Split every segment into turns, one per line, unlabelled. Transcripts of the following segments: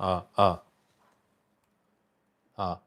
아, 아. 아.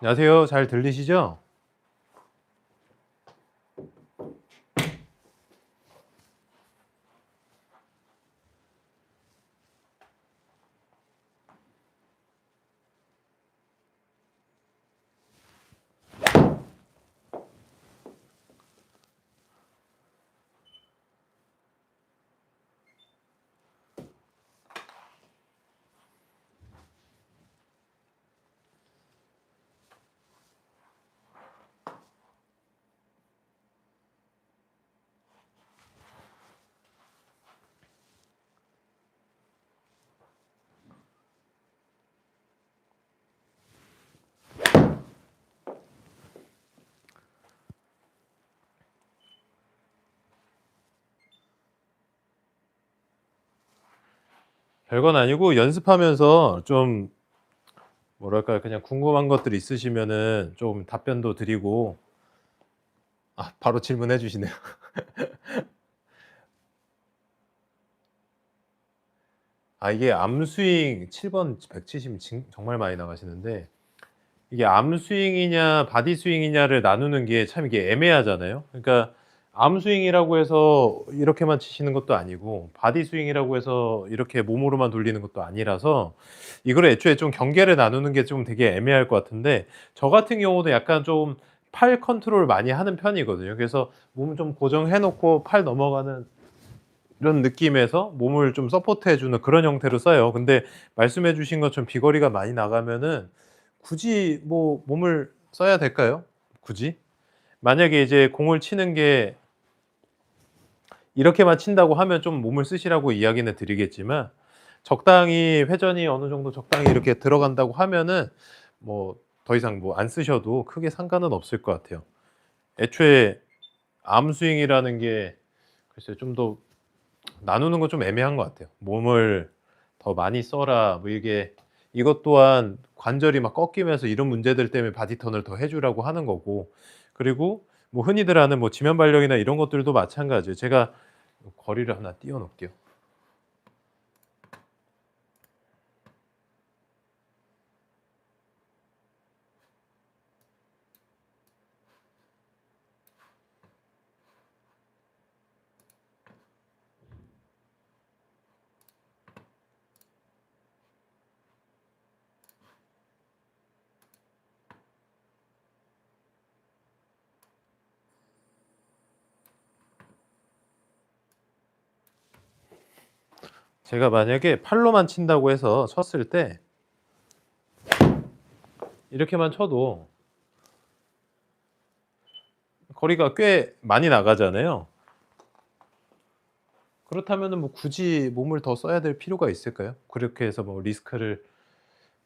안녕하세요. 잘 들리시죠? 별건 아니고 연습하면서 좀 뭐랄까요 그냥 궁금한 것들 있으시면은 좀 답변도 드리고 아 바로 질문해 주시네요. 아 이게 암스윙 7번 170 정말 많이 나가시는데 이게 암스윙이냐 바디스윙이냐를 나누는 게 참 이게 애매하잖아요. 그러니까 암 스윙이라고 해서 이렇게만 치시는 것도 아니고 바디 스윙이라고 해서 이렇게 몸으로만 돌리는 것도 아니라서 이걸 애초에 좀 경계를 나누는 게 좀 되게 애매할 것 같은데 저 같은 경우도 약간 좀 팔 컨트롤 많이 하는 편이거든요. 그래서 몸 좀 고정해 놓고 팔 넘어가는 이런 느낌에서 몸을 좀 서포트해 주는 그런 형태로 써요. 근데 말씀해 주신 것처럼 비거리가 많이 나가면은 굳이 뭐 몸을 써야 될까요? 굳이? 만약에 이제 공을 치는 게 이렇게만 친다고 하면 좀 몸을 쓰시라고 이야기는 드리겠지만 적당히 회전이 어느 정도 적당히 이렇게 들어간다고 하면은 뭐 더 이상 뭐 안 쓰셔도 크게 상관은 없을 것 같아요. 애초에 암 스윙이라는 게 글쎄요 좀더 나누는 건 좀 애매한 것 같아요. 몸을 더 많이 써라 뭐 이게 이것 또한 관절이 막 꺾이면서 이런 문제들 때문에 바디턴을 더 해주라고 하는 거고 그리고 뭐 흔히들 하는 뭐 지면 발령이나 이런 것들도 마찬가지예요. 제가 거리를 하나 띄워 놓을게요. 제가 만약에 팔로만 친다고 해서 쳤을 때 이렇게만 쳐도 거리가 꽤 많이 나가잖아요. 그렇다면 뭐 굳이 몸을 더 써야 될 필요가 있을까요? 그렇게 해서 뭐 리스크를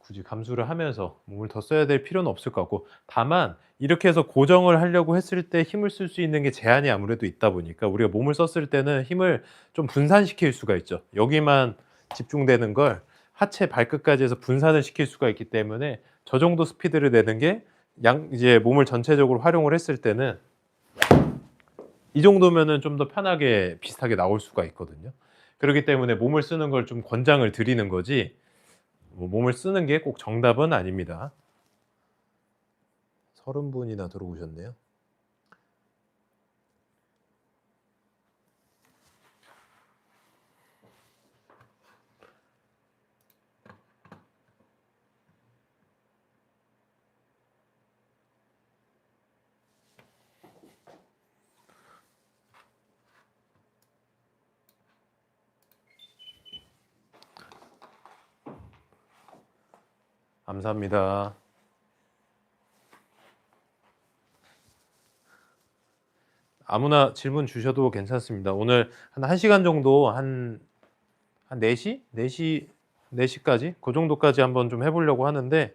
굳이 감수를 하면서 몸을 더 써야 될 필요는 없을 것 같고 다만 이렇게 해서 고정을 하려고 했을 때 힘을 쓸 수 있는 게 제한이 아무래도 있다 보니까 우리가 몸을 썼을 때는 힘을 좀 분산시킬 수가 있죠. 여기만 집중되는 걸 하체 발끝까지 해서 분산을 시킬 수가 있기 때문에 저 정도 스피드를 내는 게 양 이제 몸을 전체적으로 활용을 했을 때는 이 정도면은 좀 더 편하게 비슷하게 나올 수가 있거든요. 그렇기 때문에 몸을 쓰는 걸 좀 권장을 드리는 거지 뭐 몸을 쓰는 게 꼭 정답은 아닙니다. 서른 분이나 들어오셨네요. 감사합니다. 아무나 질문 주셔도 괜찮습니다. 오늘 한 1시간 정도 한, 한 4시? 4시, 4시까지? 그 정도까지 한번 좀 해보려고 하는데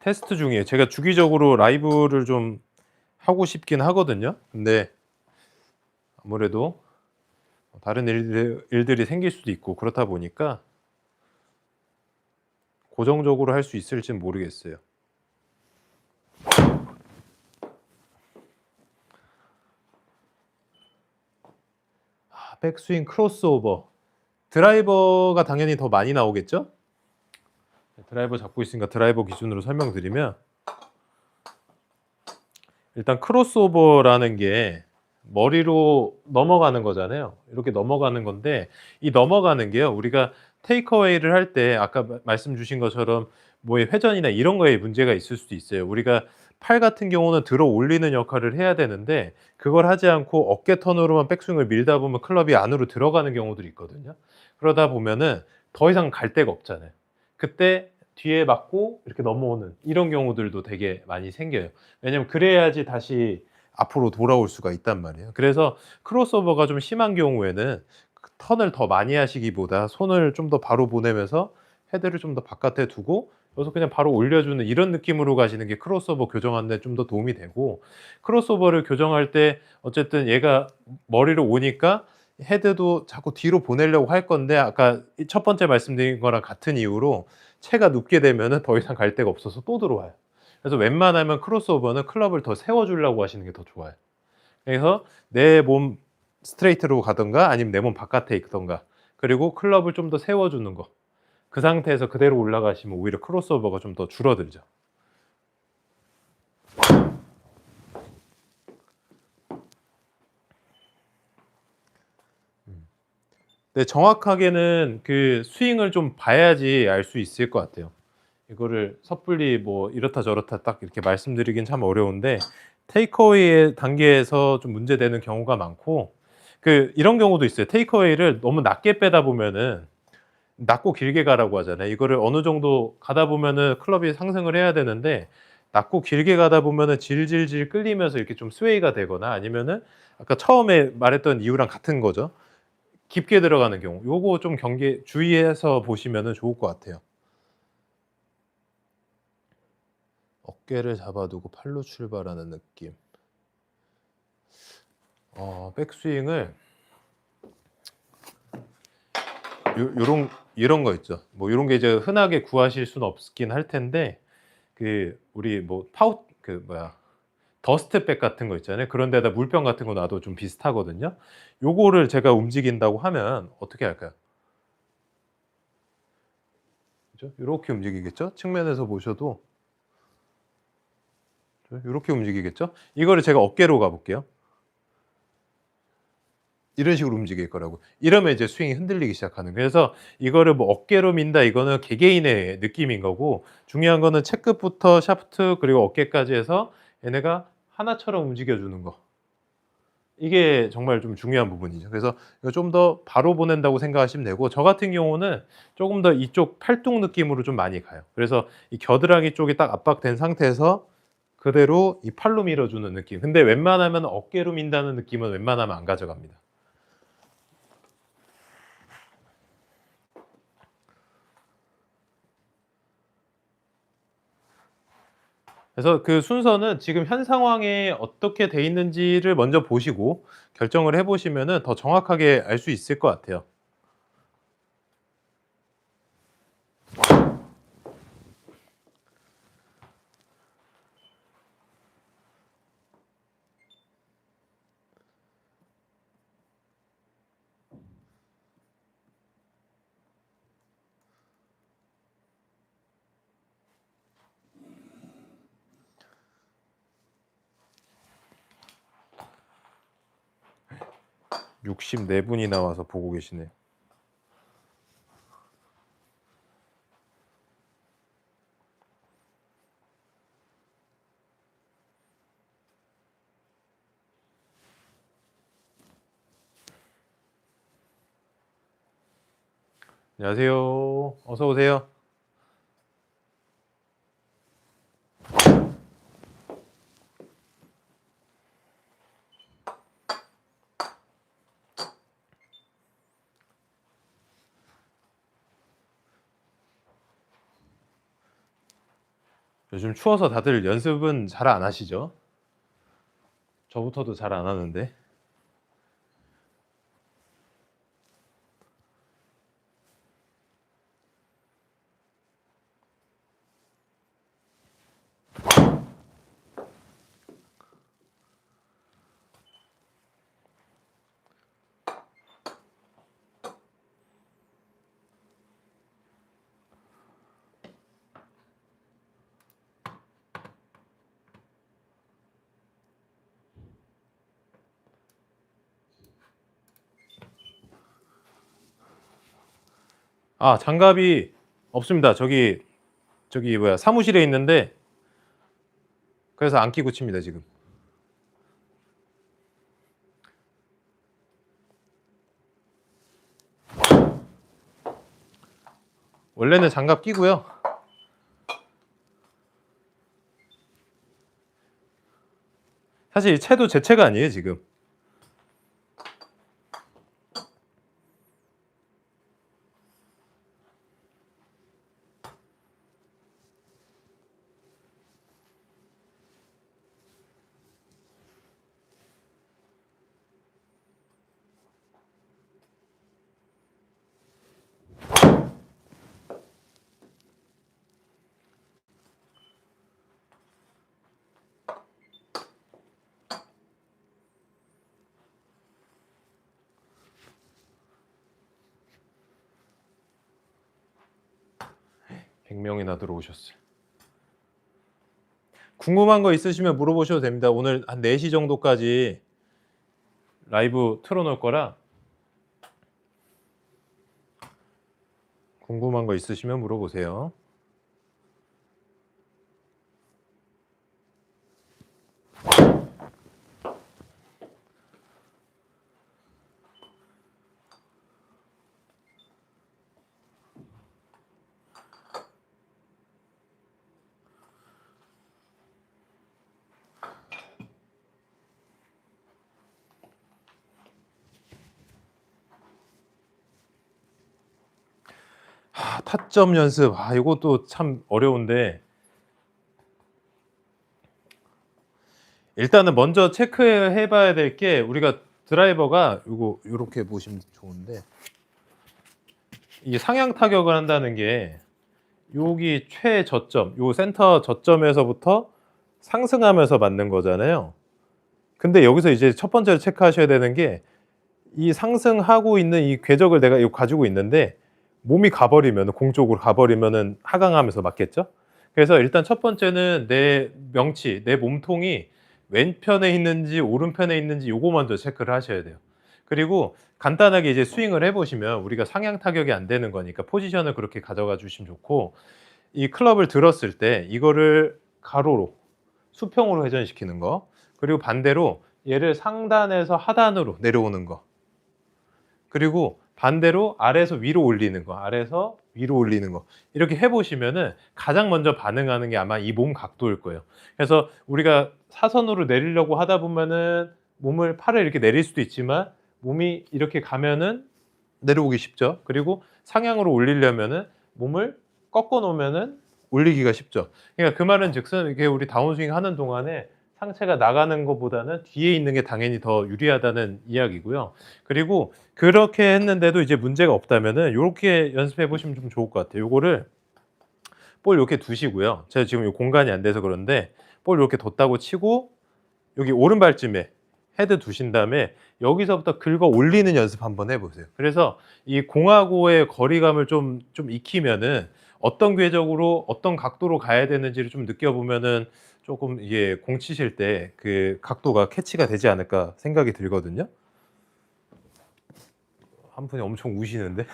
테스트 중이에요. 제가 주기적으로 라이브를 좀 하고 싶긴 하거든요. 근데 아무래도 다른 일들, 일들이 생길 수도 있고 그렇다 보니까 고정적으로 할 수 있을지는 모르겠어요. 아, 백스윙 크로스오버 드라이버가 당연히 더 많이 나오겠죠? 드라이버 잡고 있으니까 드라이버 기준으로 설명드리면 일단 크로스오버라는 게 머리로 넘어가는 거잖아요. 이렇게 넘어가는 건데 이 넘어가는 게요. 우리가 테이크어웨이를 할 때 아까 마- 말씀 주신 것처럼 뭐의 회전이나 이런 거에 문제가 있을 수도 있어요. 우리가 팔 같은 경우는 들어 올리는 역할을 해야 되는데 그걸 하지 않고 어깨 턴으로만 백스윙을 밀다 보면 클럽이 안으로 들어가는 경우들이 있거든요. 그러다 보면은 더 이상 갈 데가 없잖아요. 그때 뒤에 맞고 이렇게 넘어오는 이런 경우들도 되게 많이 생겨요. 왜냐면 그래야지 다시 앞으로 돌아올 수가 있단 말이에요. 그래서 크로스오버가 좀 심한 경우에는 그 턴을 더 많이 하시기보다 손을 좀 더 바로 보내면서 헤드를 좀 더 바깥에 두고 여기서 그냥 바로 올려주는 이런 느낌으로 가시는 게 크로스오버 교정하는 데 좀 더 도움이 되고 크로스오버를 교정할 때 어쨌든 얘가 머리로 오니까 헤드도 자꾸 뒤로 보내려고 할 건데 아까 첫 번째 말씀드린 거랑 같은 이유로 채가 눕게 되면은 더 이상 갈 데가 없어서 또 들어와요. 그래서 웬만하면 크로스오버는 클럽을 더 세워주려고 하시는 게 더 좋아요. 그래서 내 몸 스트레이트로 가던가 아니면 내 몸 바깥에 있던가 그리고 클럽을 좀 더 세워주는 거. 그 상태에서 그대로 올라가시면 오히려 크로스오버가 좀 더 줄어들죠. 네, 정확하게는 그 스윙을 좀 봐야지 알 수 있을 것 같아요. 이거를 섣불리 뭐 이렇다 저렇다 딱 이렇게 말씀드리긴 참 어려운데 테이크어웨이 단계에서 좀 문제되는 경우가 많고 그 이런 경우도 있어요. 테이크어웨이를 너무 낮게 빼다 보면은 낮고 길게 가라고 하잖아요. 이거를 어느 정도 가다 보면은 클럽이 상승을 해야 되는데 낮고 길게 가다 보면은 질질질 끌리면서 이렇게 좀 스웨이가 되거나 아니면은 아까 처음에 말했던 이유랑 같은 거죠. 깊게 들어가는 경우 요거 좀 경계 주의해서 보시면 좋을 것 같아요. 어깨를 잡아두고 팔로 출발하는 느낌. 어, 백스윙을 요, 요런 이런 거 있죠. 뭐 이런 게 이제 흔하게 구하실 수는 없긴 할 텐데 그 우리 뭐 파우 그 뭐야 더스트백 같은 거 있잖아요. 그런 데다 물병 같은 거 놔도 좀 비슷하거든요. 요거를 제가 움직인다고 하면 어떻게 할까요? 그죠? 이렇게 움직이겠죠? 측면에서 보셔도 이렇게 움직이겠죠? 이거를 제가 어깨로 가볼게요. 이런 식으로 움직일 거라고. 이러면 이제 스윙이 흔들리기 시작하는. 그래서 이거를 뭐 어깨로 민다 이거는 개개인의 느낌인 거고 중요한 거는 채끝부터 샤프트 그리고 어깨까지 해서 얘네가 하나처럼 움직여 주는 거. 이게 정말 좀 중요한 부분이죠. 그래서 이거 좀 더 바로 보낸다고 생각하시면 되고 저 같은 경우는 조금 더 이쪽 팔뚝 느낌으로 좀 많이 가요. 그래서 이 겨드랑이 쪽이 딱 압박된 상태에서 그대로 이 팔로 밀어주는 느낌. 근데 웬만하면 어깨로 민다는 느낌은 웬만하면 안 가져갑니다. 그래서 그 순서는 지금 현 상황에 어떻게 돼 있는지를 먼저 보시고 결정을 해보시면 더 정확하게 알 수 있을 것 같아요. 육십네 분이 나와서 보고 계시네요. 안녕하세요. 어서 오세요. 요즘 추워서 다들 연습은 잘 안 하시죠? 저부터도 잘 안 하는데. 아, 장갑이 없습니다. 저기 저기 뭐야 사무실에 있는데 그래서 안 끼고 칩니다 지금. 원래는 장갑 끼고요. 사실 이 채도 제 채가 아니에요 지금. 오셨어요. 궁금한 거 있으시면 물어보셔도 됩니다. 오늘 한 4시 정도까지 라이브 틀어놓을 거라 궁금한 거 있으시면 물어보세요. 아, 타점 연습. 아, 이것도 참 어려운데. 일단은 먼저 체크해 봐야 될 게 우리가 드라이버가 이거 이렇게 보시면 좋은데 이게 상향 타격을 한다는 게 여기 최저점, 요 센터 저점에서부터 상승하면서 맞는 거잖아요. 근데 여기서 이제 첫 번째로 체크하셔야 되는 게 이 상승하고 있는 이 궤적을 내가 이거 가지고 있는데 몸이 가버리면 공 쪽으로 가버리면은 하강하면서 맞겠죠? 그래서 일단 첫 번째는 내 명치, 내 몸통이 왼편에 있는지 오른편에 있는지 요거 먼저 체크를 하셔야 돼요. 그리고 간단하게 이제 스윙을 해보시면 우리가 상향 타격이 안 되는 거니까 포지션을 그렇게 가져가 주시면 좋고 이 클럽을 들었을 때 이거를 가로로 수평으로 회전시키는 거 그리고 반대로 얘를 상단에서 하단으로 내려오는 거 그리고 반대로 아래에서 위로 올리는 거 아래에서 위로 올리는 거. 이렇게 해보시면은 가장 먼저 반응하는 게 아마 이 몸 각도일 거예요. 그래서 우리가 사선으로 내리려고 하다 보면은 몸을 팔을 이렇게 내릴 수도 있지만 몸이 이렇게 가면은 내려오기 쉽죠. 그리고 상향으로 올리려면은 몸을 꺾어 놓으면은 올리기가 쉽죠. 그러니까 그 말은 즉슨 이게 우리 다운스윙 하는 동안에 상체가 나가는 것보다는 뒤에 있는 게 당연히 더 유리하다는 이야기고요. 그리고 그렇게 했는데도 이제 문제가 없다면은 이렇게 연습해 보시면 좀 좋을 것 같아요. 요거를 볼 이렇게 두시고요. 제가 지금 이 공간이 안 돼서 그런데 볼 이렇게 뒀다고 치고 여기 오른발쯤에 헤드 두신 다음에 여기서부터 긁어 올리는 연습 한번 해보세요. 그래서 이 공하고의 거리감을 좀, 좀 익히면은 어떤 궤적으로 어떤 각도로 가야 되는지를 좀 느껴보면은 조금 이게 공 치실 때 그 각도가 캐치가 되지 않을까 생각이 들거든요. 한 분이 엄청 우시는데.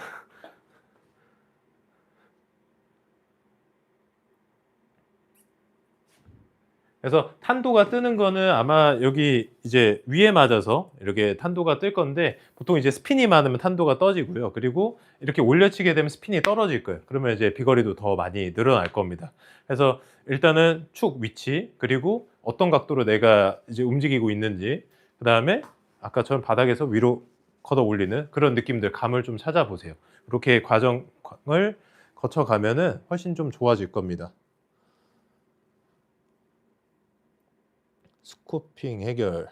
그래서 탄도가 뜨는 거는 아마 여기 이제 위에 맞아서 이렇게 탄도가 뜰 건데 보통 이제 스핀이 많으면 탄도가 떠지고요. 그리고 이렇게 올려치게 되면 스핀이 떨어질 거예요. 그러면 이제 비거리도 더 많이 늘어날 겁니다. 그래서 일단은 축 위치 그리고 어떤 각도로 내가 이제 움직이고 있는지 그 다음에 아까처럼 바닥에서 위로 걷어 올리는 그런 느낌들 감을 좀 찾아보세요. 이렇게 과정을 거쳐가면은 훨씬 좀 좋아질 겁니다. 스쿠핑 해결.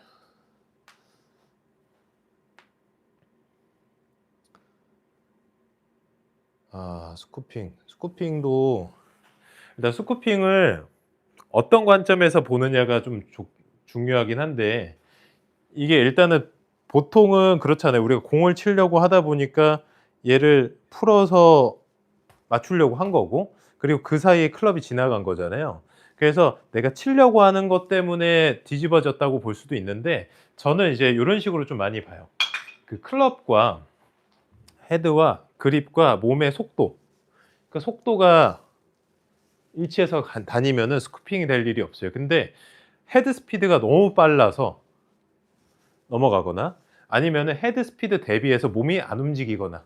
아, 스쿠핑. 스쿠핑도 일단 스쿠핑을 어떤 관점에서 보느냐가 좀 조- 중요하긴 한데 이게 일단은 보통은 그렇잖아요. 우리가 공을 치려고 하다 보니까 얘를 풀어서 맞추려고 한 거고 그리고 그 사이에 클럽이 지나간 거잖아요. 그래서 내가 치려고 하는 것 때문에 뒤집어졌다고 볼 수도 있는데 저는 이제 이런 식으로 좀 많이 봐요. 그 클럽과 헤드와 그립과 몸의 속도. 그 속도가 일치해서 가- 다니면은 스쿠핑이 될 일이 없어요. 근데 헤드 스피드가 너무 빨라서 넘어가거나 아니면은 헤드 스피드 대비해서 몸이 안 움직이거나.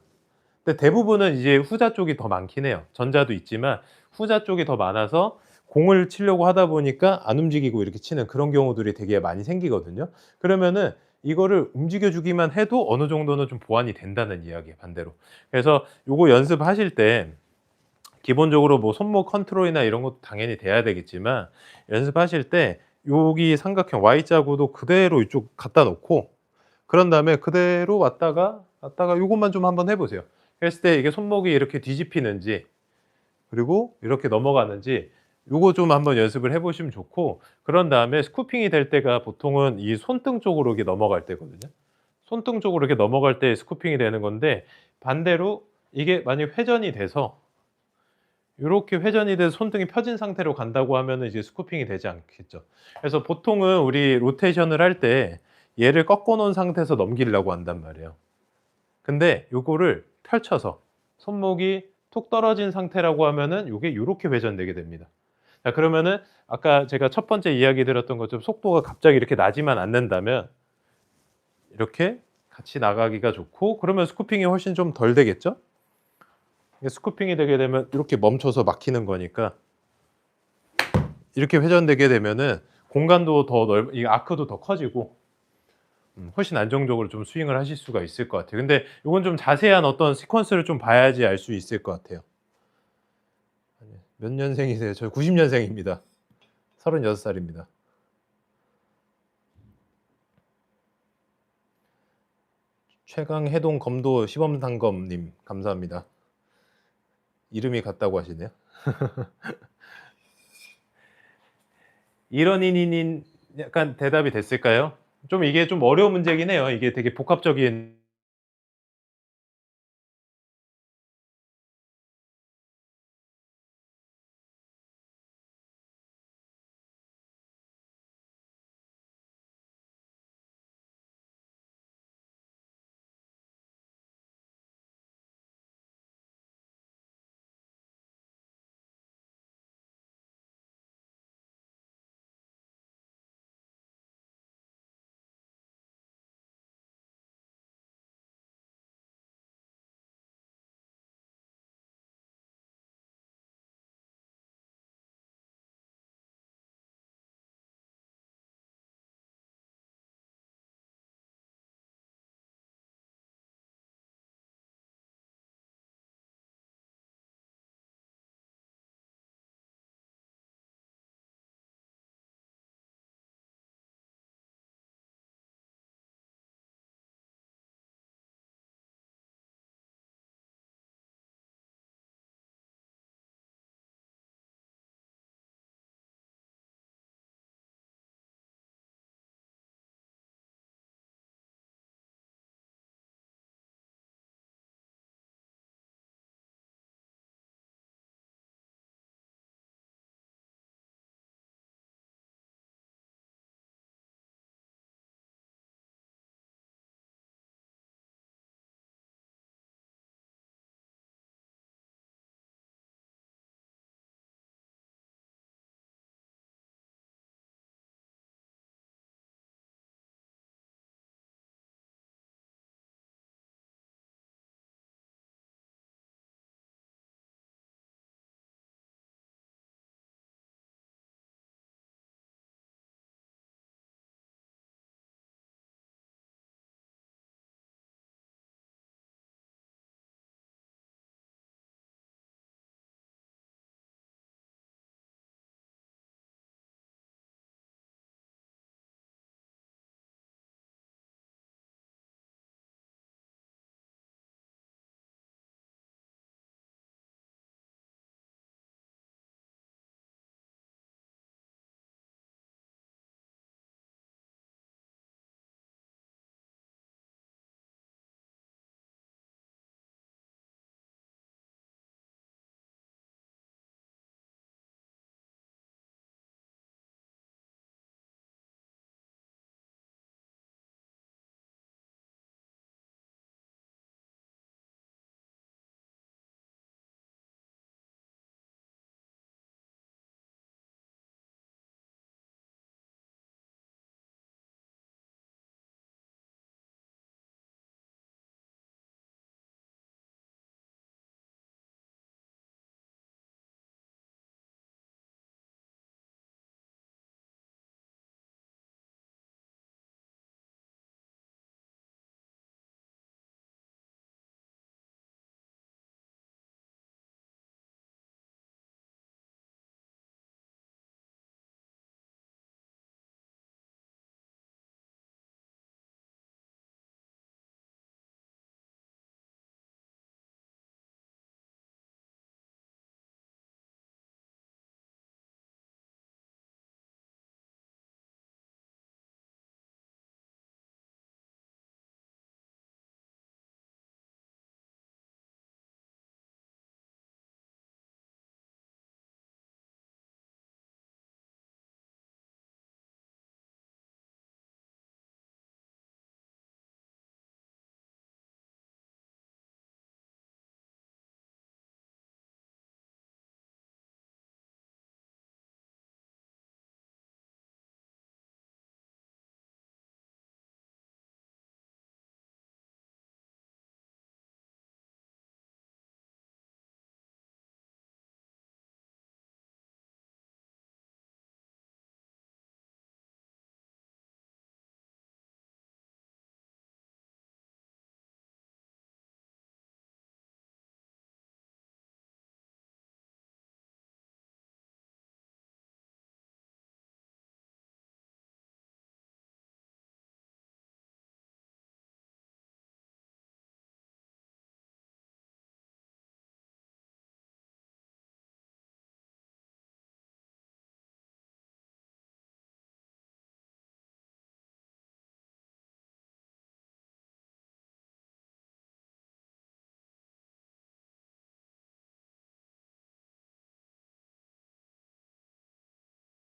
근데 대부분은 이제 후자 쪽이 더 많긴 해요. 전자도 있지만 후자 쪽이 더 많아서 공을 치려고 하다 보니까 안 움직이고 이렇게 치는 그런 경우들이 되게 많이 생기거든요. 그러면은 이거를 움직여 주기만 해도 어느 정도는 좀 보완이 된다는 이야기예요, 반대로. 그래서 요거 연습하실 때 기본적으로 뭐 손목 컨트롤이나 이런 것도 당연히 돼야 되겠지만 연습하실 때 여기 삼각형 Y자구도 그대로 이쪽 갖다 놓고 그런 다음에 그대로 왔다가 왔다가 요것만 좀 한번 해보세요. 했을 때 이게 손목이 이렇게 뒤집히는지 그리고 이렇게 넘어가는지 요거 좀 한번 연습을 해보시면 좋고 그런 다음에 스쿠핑이 될 때가 보통은 이 손등 쪽으로 이렇게 넘어갈 때거든요. 손등 쪽으로 이렇게 넘어갈 때 스쿠핑이 되는 건데 반대로 이게 만약 회전이 돼서 이렇게 회전이 돼서 손등이 펴진 상태로 간다고 하면 이제 스쿠핑이 되지 않겠죠. 그래서 보통은 우리 로테이션을 할 때 얘를 꺾어 놓은 상태에서 넘기려고 한단 말이에요. 근데 요거를 펼쳐서 손목이 툭 떨어진 상태라고 하면은 요게 이렇게 회전되게 됩니다. 자, 그러면은 아까 제가 첫 번째 이야기 드렸던 것처럼 속도가 갑자기 이렇게 나지만 않는다면 이렇게 같이 나가기가 좋고 그러면 스쿠핑이 훨씬 좀 덜 되겠죠? 스쿠핑이 되게 되면 이렇게 멈춰서 막히는 거니까 이렇게 회전되게 되면은 공간도 더 넓, 이 아크도 더 커지고 음, 훨씬 안정적으로 좀 스윙을 하실 수가 있을 것 같아요. 근데 이건 좀 자세한 어떤 시퀀스를 좀 봐야지 알 수 있을 것 같아요. 몇 년생이세요? 저 90년생입니다. 36살입니다. 최강 해동 검도 시범상검님 감사합니다. 이름이 같다고 하시네요. 이런이니닌 약간 대답이 됐을까요? 좀 이게 좀 어려운 문제긴 해요. 이게 되게 복합적인